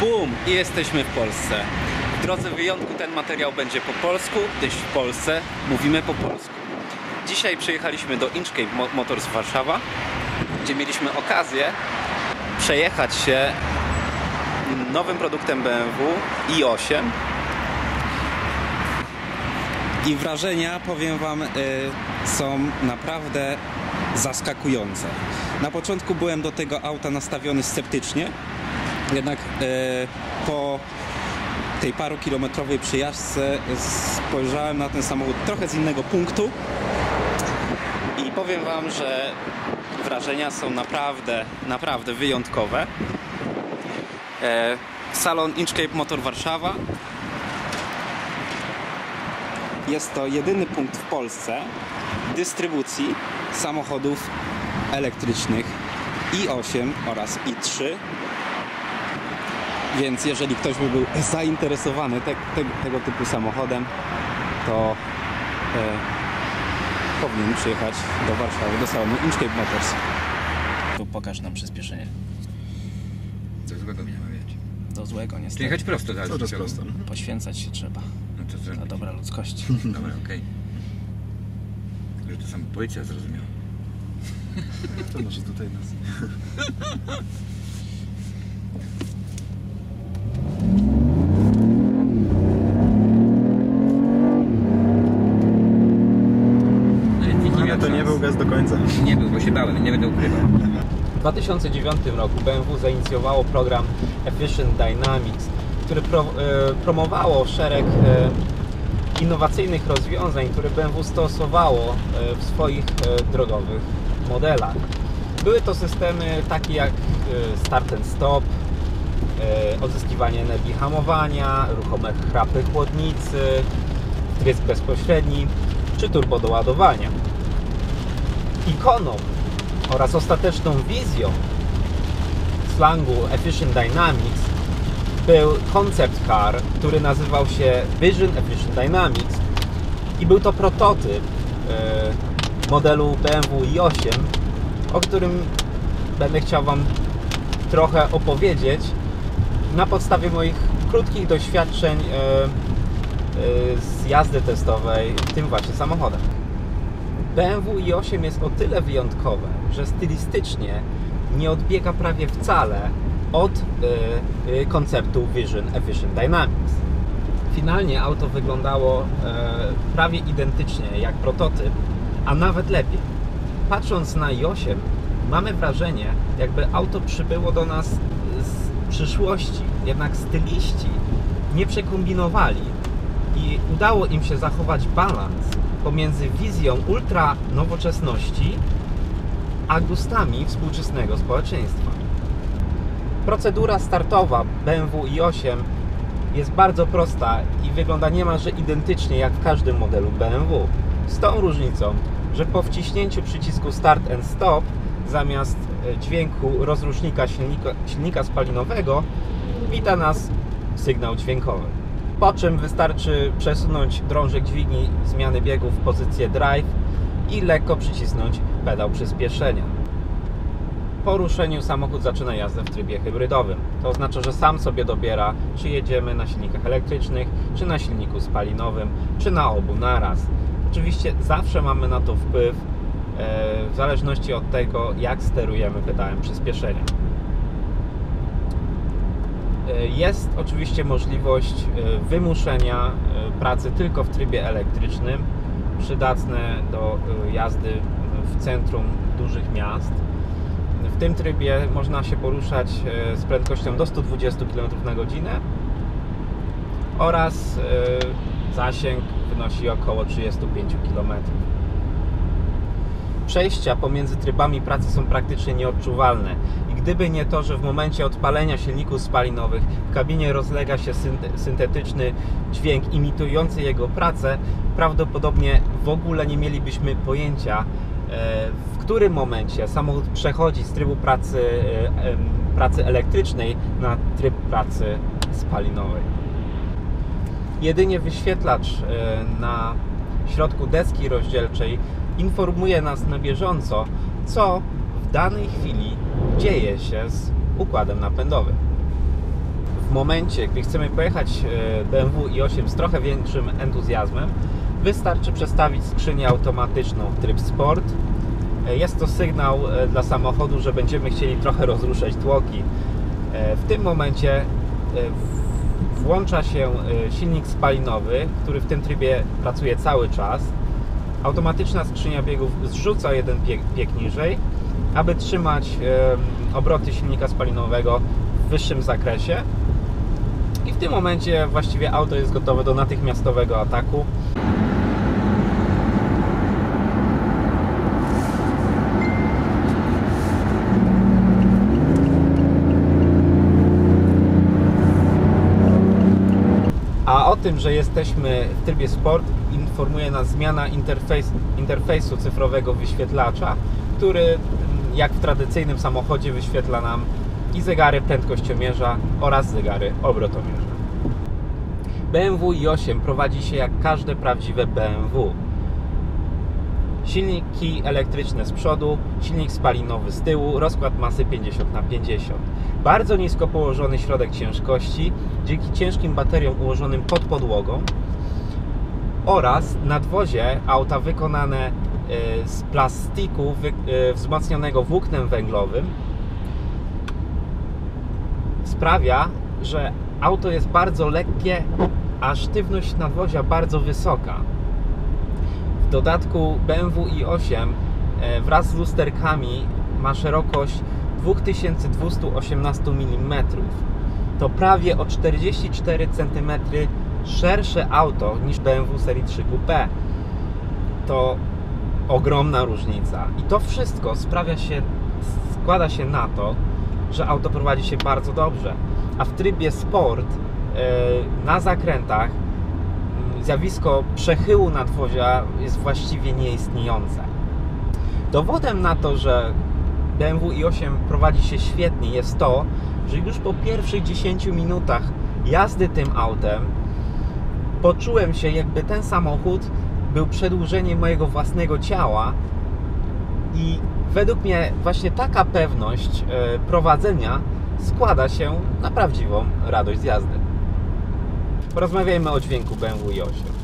Bum! I jesteśmy w Polsce. W drodze wyjątku ten materiał będzie po polsku, gdyż w Polsce mówimy po polsku. Dzisiaj przyjechaliśmy do Inchcape Mo- Motors Warszawa, gdzie mieliśmy okazję przejechać się nowym produktem BMW i8 i wrażenia, powiem Wam, y, są naprawdę zaskakujące. Na początku byłem do tego auta nastawiony sceptycznie, jednak y, po tej parukilometrowej przejażdżce spojrzałem na ten samochód trochę z innego punktu i powiem Wam, że wrażenia są naprawdę, naprawdę wyjątkowe. E, Salon Inchcape Motor Warszawa jest to jedyny punkt w Polsce dystrybucji samochodów elektrycznych i8 oraz i3. Więc jeżeli ktoś by był zainteresowany te, te, tego typu samochodem, to e, powinien przyjechać do Warszawy, do salonu Inchcape Motors. Tu pokaż nam przyspieszenie. Do złego nie ma. Do złego Czy niestety. jechać prosto dalej? Cały prosto. Poświęcać się trzeba No to co? dla dobra ludzkości. Dobra, okej. Że to sam policja zrozumiała. To może tutaj nas. Ale to nie był gaz do końca. Nie był, bo się bałem, nie będę ukrywał. W 2009 roku BMW zainicjowało program Efficient Dynamics, który pro, e, promowało szereg e, innowacyjnych rozwiązań, które BMW stosowało e, w swoich e, drogowych modelach. Były to systemy takie jak e, start and stop, e, odzyskiwanie energii hamowania, ruchome chrapy chłodnicy, trysk bezpośredni czy turbodoładowania. Ikoną oraz ostateczną wizją slangu Efficient Dynamics był concept car, który nazywał się Vision Efficient Dynamics i był to prototyp e, modelu BMW i8, o którym będę chciał Wam trochę opowiedzieć na podstawie moich krótkich doświadczeń e, e, z jazdy testowej tym właśnie samochodem. BMW i8 jest o tyle wyjątkowe, że stylistycznie nie odbiega prawie wcale od y, y, konceptu Vision Efficient Dynamics. Finalnie auto wyglądało e, prawie identycznie jak prototyp, a nawet lepiej. Patrząc na i8, mamy wrażenie, jakby auto przybyło do nas z przyszłości, jednak styliści nie przekombinowali i udało im się zachować balans pomiędzy wizją ultra nowoczesności a gustami współczesnego społeczeństwa. Procedura startowa BMW i8 jest bardzo prosta i wygląda niemalże identycznie jak w każdym modelu BMW. Z tą różnicą, że po wciśnięciu przycisku Start and Stop zamiast e, dźwięku rozrusznika silnika, silnika spalinowego wita nas sygnał dźwiękowy. Po czym wystarczy przesunąć drążek dźwigni zmiany biegów w pozycję drive i lekko przycisnąć pedał przyspieszenia. Po ruszeniu samochód zaczyna jazdę w trybie hybrydowym. To oznacza, że sam sobie dobiera, czy jedziemy na silnikach elektrycznych, czy na silniku spalinowym, czy na obu naraz. Oczywiście zawsze mamy na to wpływ e, w zależności od tego, jak sterujemy pedałem przyspieszenia. E, Jest oczywiście możliwość e, wymuszenia e, pracy tylko w trybie elektrycznym, przydatne do jazdy w centrum dużych miast. W tym trybie można się poruszać z prędkością do 120 km na godzinę oraz zasięg wynosi około 35 km. Przejścia pomiędzy trybami pracy są praktycznie nieodczuwalne gdyby nie to, że w momencie odpalenia silników spalinowych w kabinie rozlega się synte- syntetyczny dźwięk imitujący jego pracę, prawdopodobnie w ogóle nie mielibyśmy pojęcia, e, w którym momencie samochód przechodzi z trybu pracy, e, pracy elektrycznej na tryb pracy spalinowej. Jedynie wyświetlacz e, na środku deski rozdzielczej informuje nas na bieżąco, co w danej chwili dzieje się z układem napędowym. W momencie, gdy chcemy pojechać e, BMW i8 z trochę większym entuzjazmem, wystarczy przestawić skrzynię automatyczną w tryb sport. E, Jest to sygnał e, dla samochodu, że będziemy chcieli trochę rozruszać tłoki. W tym momencie włącza się silnik spalinowy, który w tym trybie pracuje cały czas. Automatyczna skrzynia biegów zrzuca jeden bieg, bieg niżej, aby trzymać obroty silnika spalinowego w wyższym zakresie. I w tym momencie właściwie auto jest gotowe do natychmiastowego ataku. A o tym, że jesteśmy w trybie sport, informuje nas zmiana interfejs, interfejsu cyfrowego wyświetlacza, który jak w tradycyjnym samochodzie wyświetla nam i zegary prędkościomierza oraz zegary obrotomierza. BMW i8 prowadzi się jak każde prawdziwe BMW. Silniki elektryczne z przodu, silnik spalinowy z tyłu, rozkład masy 50 na 50. Bardzo nisko położony środek ciężkości, dzięki ciężkim bateriom ułożonym pod podłogą oraz nadwozie auta wykonane z plastiku e, wzmocnionego włóknem węglowym sprawia, że auto jest bardzo lekkie, a sztywność nadwozia bardzo wysoka. W dodatku BMW i8 e, wraz z lusterkami ma szerokość 2218 mm. To prawie o 44 cm szersze auto niż BMW serii 3 Coupe. To ogromna różnica. I to wszystko sprawia się, składa się na to, że auto prowadzi się bardzo dobrze. A w trybie sport e, na zakrętach mm, zjawisko przechyłu nadwozia jest właściwie nieistniejące. Dowodem na to, że BMW i8 prowadzi się świetnie jest to, że już po pierwszych 10 minutach jazdy tym autem poczułem się jakby ten samochód był przedłużeniem mojego własnego ciała i według mnie właśnie taka pewność e, prowadzenia składa się na prawdziwą radość z jazdy. Porozmawiajmy o dźwięku BMW i 8.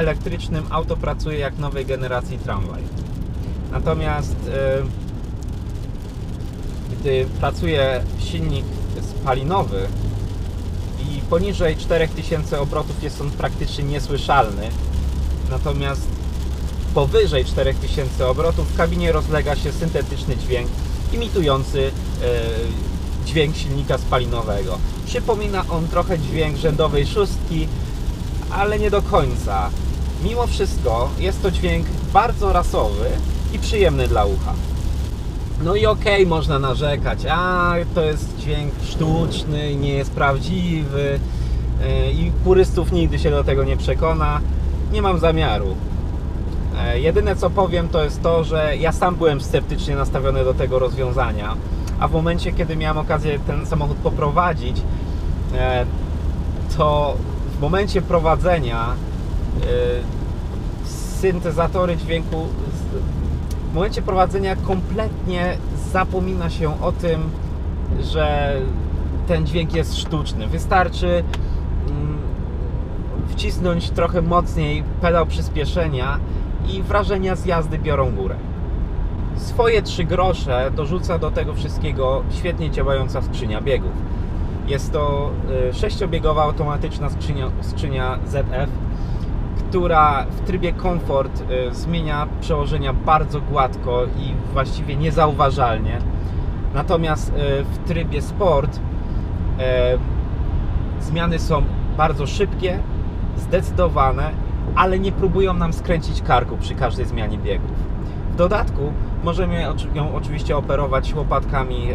elektrycznym auto pracuje jak nowej generacji tramwaj. Natomiast e, gdy pracuje silnik spalinowy i poniżej 4000 obrotów jest on praktycznie niesłyszalny, natomiast powyżej 4000 obrotów w kabinie rozlega się syntetyczny dźwięk imitujący e, dźwięk silnika spalinowego. Przypomina on trochę dźwięk rzędowej szóstki, ale nie do końca. Mimo wszystko jest to dźwięk bardzo rasowy i przyjemny dla ucha. No i okej, można narzekać, a to jest dźwięk sztuczny, nie jest prawdziwy yy, i purystów nigdy się do tego nie przekona. Nie mam zamiaru. E, Jedyne co powiem to jest to, że ja sam byłem sceptycznie nastawiony do tego rozwiązania, a w momencie kiedy miałem okazję ten samochód poprowadzić, e, to w momencie prowadzenia e, syntezatory dźwięku w momencie prowadzenia kompletnie zapomina się o tym, że ten dźwięk jest sztuczny. Wystarczy mm, wcisnąć trochę mocniej pedał przyspieszenia i wrażenia z jazdy biorą górę. Swoje trzy grosze dorzuca do tego wszystkiego świetnie działająca skrzynia biegów. Jest to y, sześciobiegowa automatyczna skrzynia, skrzynia ZF, która w trybie komfort y, zmienia przełożenia bardzo gładko i właściwie niezauważalnie. Natomiast y, w trybie sport y, zmiany są bardzo szybkie, zdecydowane, ale nie próbują nam skręcić karku przy każdej zmianie biegów. W dodatku możemy ją oczywiście operować łopatkami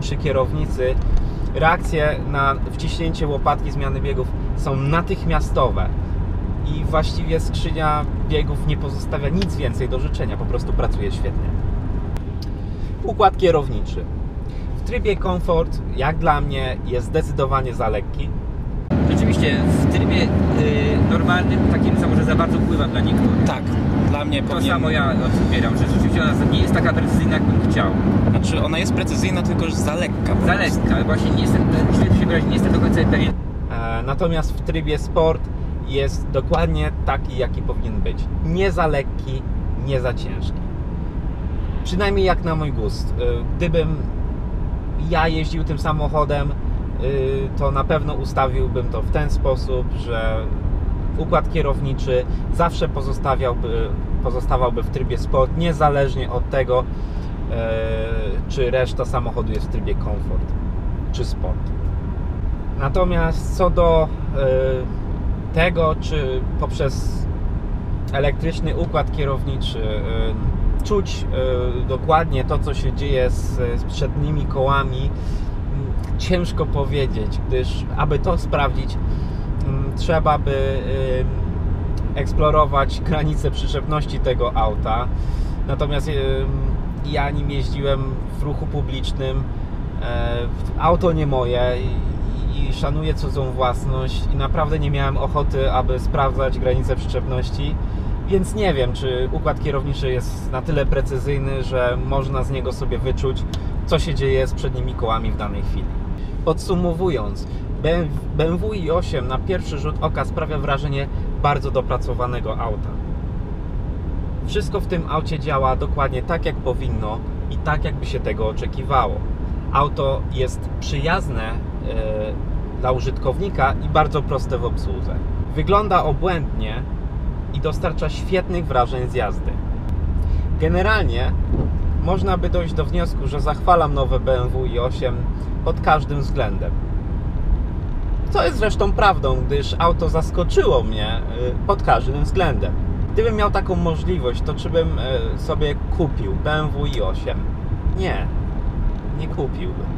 przy kierownicy. Reakcje na wciśnięcie łopatki zmiany biegów są natychmiastowe i właściwie skrzynia biegów nie pozostawia nic więcej do życzenia, po prostu pracuje świetnie. Układ kierowniczy. W trybie komfort, jak dla mnie, jest zdecydowanie za lekki. Rzeczywiście, w trybie y, normalnym takim co może za bardzo wpływa dla niektórych. Tak, dla mnie To powinien... samo ja odbieram, że rzeczywiście ona nie jest taka precyzyjna, jakbym chciał. Znaczy, ona jest precyzyjna, tylko już za lekka. po Za prostu. lekka, właśnie nie jestem, się wyrazić, nie jestem do końca pewien. E, Natomiast w trybie sport jest dokładnie taki, jaki powinien być. Nie za lekki, nie za ciężki. Przynajmniej jak na mój gust. E, Gdybym ja jeździł tym samochodem, e, to na pewno ustawiłbym to w ten sposób, że układ kierowniczy zawsze pozostawiałby, pozostawałby w trybie sport, niezależnie od tego, e, czy reszta samochodu jest w trybie komfort czy sport. Natomiast co do tego, czy poprzez elektryczny układ kierowniczy e, czuć e, dokładnie to, co się dzieje z, przednimi kołami, m, ciężko powiedzieć, gdyż aby to sprawdzić, m, trzeba by e, eksplorować granice przyczepności tego auta. Natomiast ja nim jeździłem w ruchu publicznym. Auto nie moje i, szanuję cudzą własność i naprawdę nie miałem ochoty, aby sprawdzać granice przyczepności. Więc nie wiem, czy układ kierowniczy jest na tyle precyzyjny, że można z niego sobie wyczuć, co się dzieje z przednimi kołami w danej chwili. Podsumowując, BMW i8 na pierwszy rzut oka sprawia wrażenie bardzo dopracowanego auta. Wszystko w tym aucie działa dokładnie tak, jak powinno i tak, jakby się tego oczekiwało. Auto jest przyjazne e, dla użytkownika i bardzo proste w obsłudze. Wygląda obłędnie i dostarcza świetnych wrażeń z jazdy. Generalnie można by dojść do wniosku, że zachwalam nowe BMW i8 pod każdym względem. Co jest zresztą prawdą, gdyż auto zaskoczyło mnie y, pod każdym względem. Gdybym miał taką możliwość, to czy bym y, sobie kupił BMW i8? Nie, nie kupiłbym.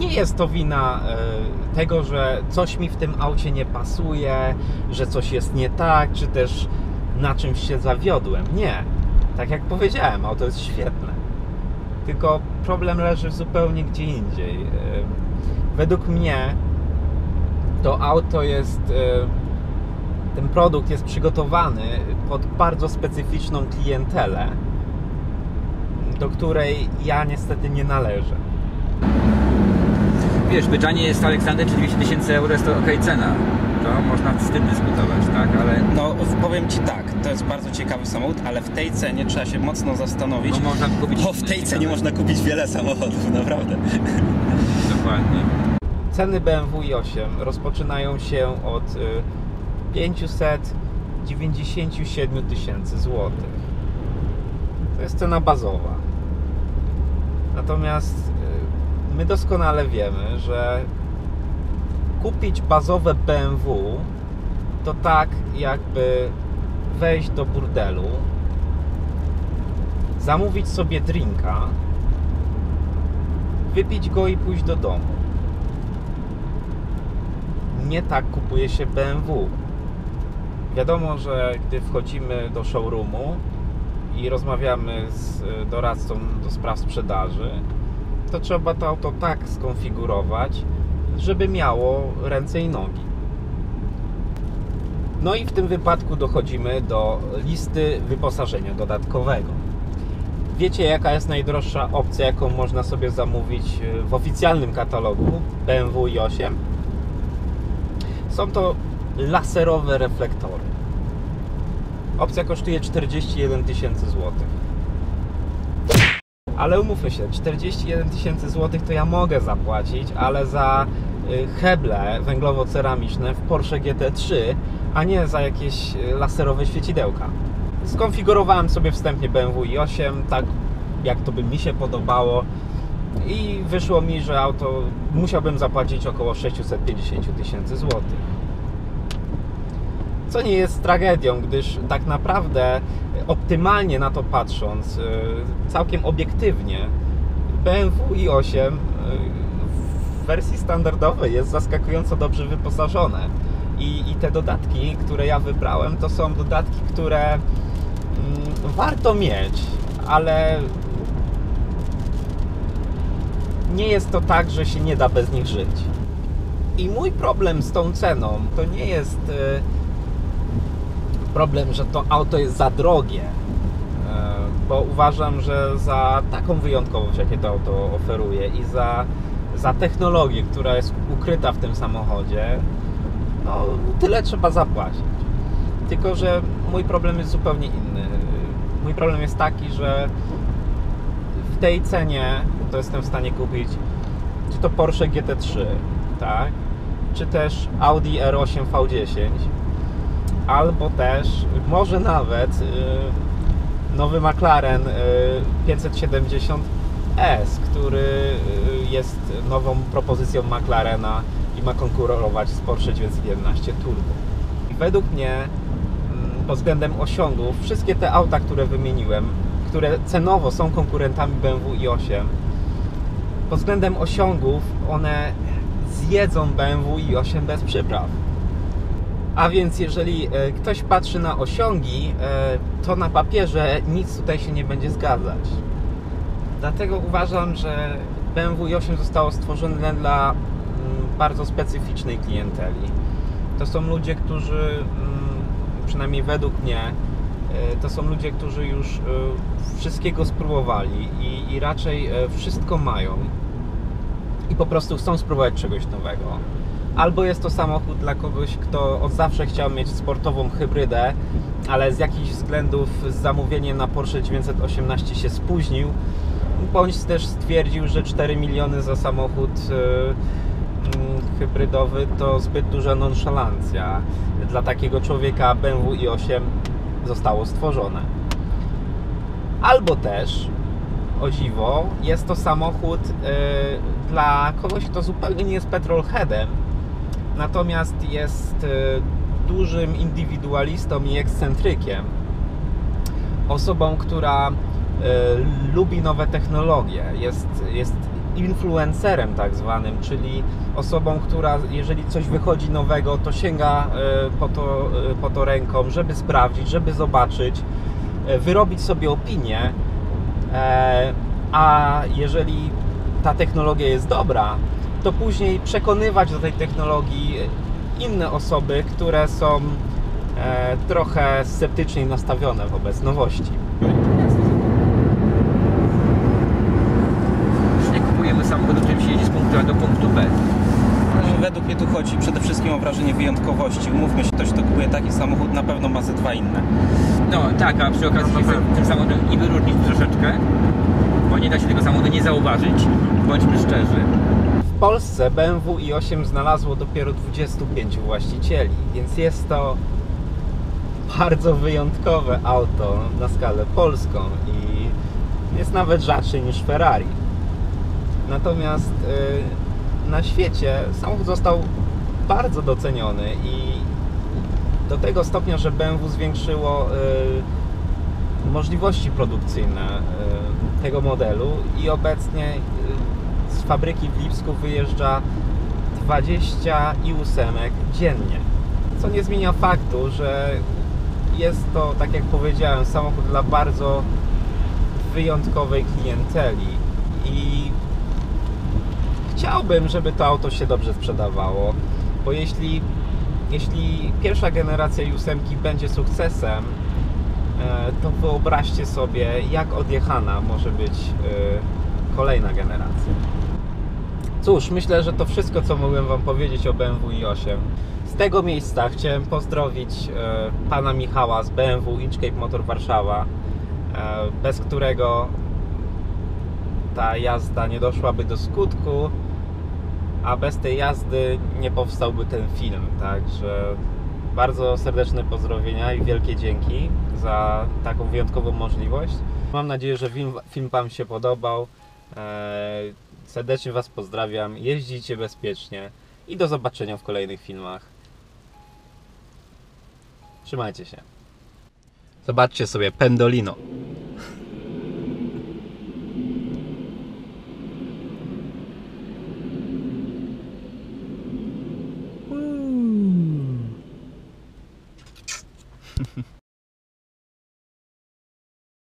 Nie jest to wina y, tego, że coś mi w tym aucie nie pasuje, że coś jest nie tak, czy też na czymś się zawiodłem. Nie. Tak jak powiedziałem, auto jest świetne. Tylko problem leży zupełnie gdzie indziej. Y, Według mnie to auto jest, e, ten produkt jest przygotowany pod bardzo specyficzną klientelę, do której ja niestety nie należę. Wiesz, byczanie jest Aleksander, czy 200 tysięcy euro jest to ok cena. To można z tym dyskutować, tak, ale No, powiem Ci tak, to jest bardzo ciekawy samochód, ale w tej cenie trzeba się mocno zastanowić, bo można kupić... bo w tej cenie można kupić wiele samochodów, naprawdę. Dokładnie. Ceny BMW i8 rozpoczynają się od y, 597 tysięcy złotych. To jest cena bazowa. Natomiast y, my doskonale wiemy, że kupić bazowe BMW to tak jakby wejść do burdelu, zamówić sobie drinka, wypić go i pójść do domu nie tak kupuje się BMW. Wiadomo, że gdy wchodzimy do showroomu i rozmawiamy z y, doradcą do spraw sprzedaży, to trzeba to auto tak skonfigurować, żeby miało ręce i nogi. No i w tym wypadku dochodzimy do listy wyposażenia dodatkowego. Wiecie, jaka jest najdroższa opcja, jaką można sobie zamówić y, w oficjalnym katalogu BMW i8? Są to laserowe reflektory. Opcja kosztuje 41 tysięcy złotych. Ale umówmy się, 41 tysięcy złotych to ja mogę zapłacić, ale za y, heble węglowo-ceramiczne w Porsche GT3, a nie za jakieś y, laserowe świecidełka. Skonfigurowałem sobie wstępnie BMW i8, tak jak to by mi się podobało i wyszło mi, że auto musiałbym zapłacić około 650 tysięcy złotych. Co nie jest tragedią, gdyż tak naprawdę optymalnie na to patrząc, yy, całkiem obiektywnie, BMW i8 w wersji standardowej jest zaskakująco dobrze wyposażone. I, I te dodatki, które ja wybrałem, to są dodatki, które mm, warto mieć, ale nie jest to tak, że się nie da bez nich żyć. I mój problem z tą ceną to nie jest e, problem, że to auto jest za drogie, e, bo uważam, że za taką wyjątkowość, jakie to auto oferuje i za, za technologię, która jest ukryta w tym samochodzie, no tyle trzeba zapłacić. Tylko, że mój problem jest zupełnie inny. Mój problem jest taki, że w tej cenie to jestem w stanie kupić czy to Porsche GT3, tak? Czy też Audi R8 V10, albo też może nawet y, nowy McLaren y, 570S, który y, jest nową propozycją McLarena i ma konkurować z Porsche 911 Turbo. I według mnie mm, pod względem osiągów wszystkie te auta, które wymieniłem, które cenowo są konkurentami BMW i8, pod względem osiągów one zjedzą BMW i8 bez przypraw. A więc jeżeli e, ktoś patrzy na osiągi, e, to na papierze nic tutaj się nie będzie zgadzać. Dlatego uważam, że BMW i8 zostało stworzone dla mm, bardzo specyficznej klienteli. To są ludzie, którzy, mm, przynajmniej według mnie, e, to są ludzie, którzy już wszystkiego spróbowali i, i raczej wszystko mają i po prostu chcą spróbować czegoś nowego. Albo jest to samochód dla kogoś, kto od zawsze chciał mieć sportową hybrydę, ale z jakichś względów z zamówieniem na Porsche 918 się spóźnił, bądź też stwierdził, że 4 miliony za samochód e, mm, hybrydowy to zbyt duża nonszalancja. Dla takiego człowieka BMW i8 zostało stworzone. Albo też, o dziwo, jest to samochód e, dla kogoś, kto zupełnie nie jest petrolheadem, natomiast jest e, dużym indywidualistą i ekscentrykiem. Osobą, która e, lubi nowe technologie, jest, jest influencerem tak zwanym, czyli osobą, która jeżeli coś wychodzi nowego, to sięga e, po to, po to ręką, żeby sprawdzić, żeby zobaczyć, wyrobić sobie opinię, E, a jeżeli ta technologia jest dobra, to później przekonywać do tej technologii inne osoby, które są e, trochę sceptycznie nastawione wobec nowości. Już nie kupujemy samochodu, którym się jedzie z punktu A do punktu B. Według mnie tu chodzi przede wszystkim o wrażenie wyjątkowości. Umówmy się, ktoś, kto kupuje taki samochód, na pewno ma ze dwa inne. No tak, a przy okazji No, się tym samochodem i wyróżnić troszeczkę, bo nie da się tego samochodu nie zauważyć, bądźmy szczerzy. W Polsce BMW i8 znalazło dopiero 25 właścicieli, więc jest to bardzo wyjątkowe auto na skalę polską i jest nawet rzadszy niż Ferrari. Natomiast y, na świecie samochód został bardzo doceniony i do tego stopnia, że BMW zwiększyło y, możliwości produkcyjne y, tego modelu i obecnie fabryki w Lipsku wyjeżdża 20 i dziennie. Co nie zmienia faktu, że jest to, tak jak powiedziałem, samochód dla bardzo wyjątkowej klienteli i chciałbym, żeby to auto się dobrze sprzedawało, bo jeśli, jeśli pierwsza generacja i będzie sukcesem, e, to wyobraźcie sobie, jak odjechana może być e, kolejna generacja. Cóż, myślę, że to wszystko, co mogłem Wam powiedzieć o BMW i8. Z tego miejsca chciałem pozdrowić e, pana Michała z BMW Inchcape Motor Warszawa, e, bez którego ta jazda nie doszłaby do skutku, a bez tej jazdy nie powstałby ten film. Także bardzo serdeczne pozdrowienia i wielkie dzięki za taką wyjątkową możliwość. Mam nadzieję, że film, film Wam się podobał. E, Serdecznie Was pozdrawiam. Jeździcie bezpiecznie i do zobaczenia w kolejnych filmach. Trzymajcie się. Zobaczcie sobie Pendolino.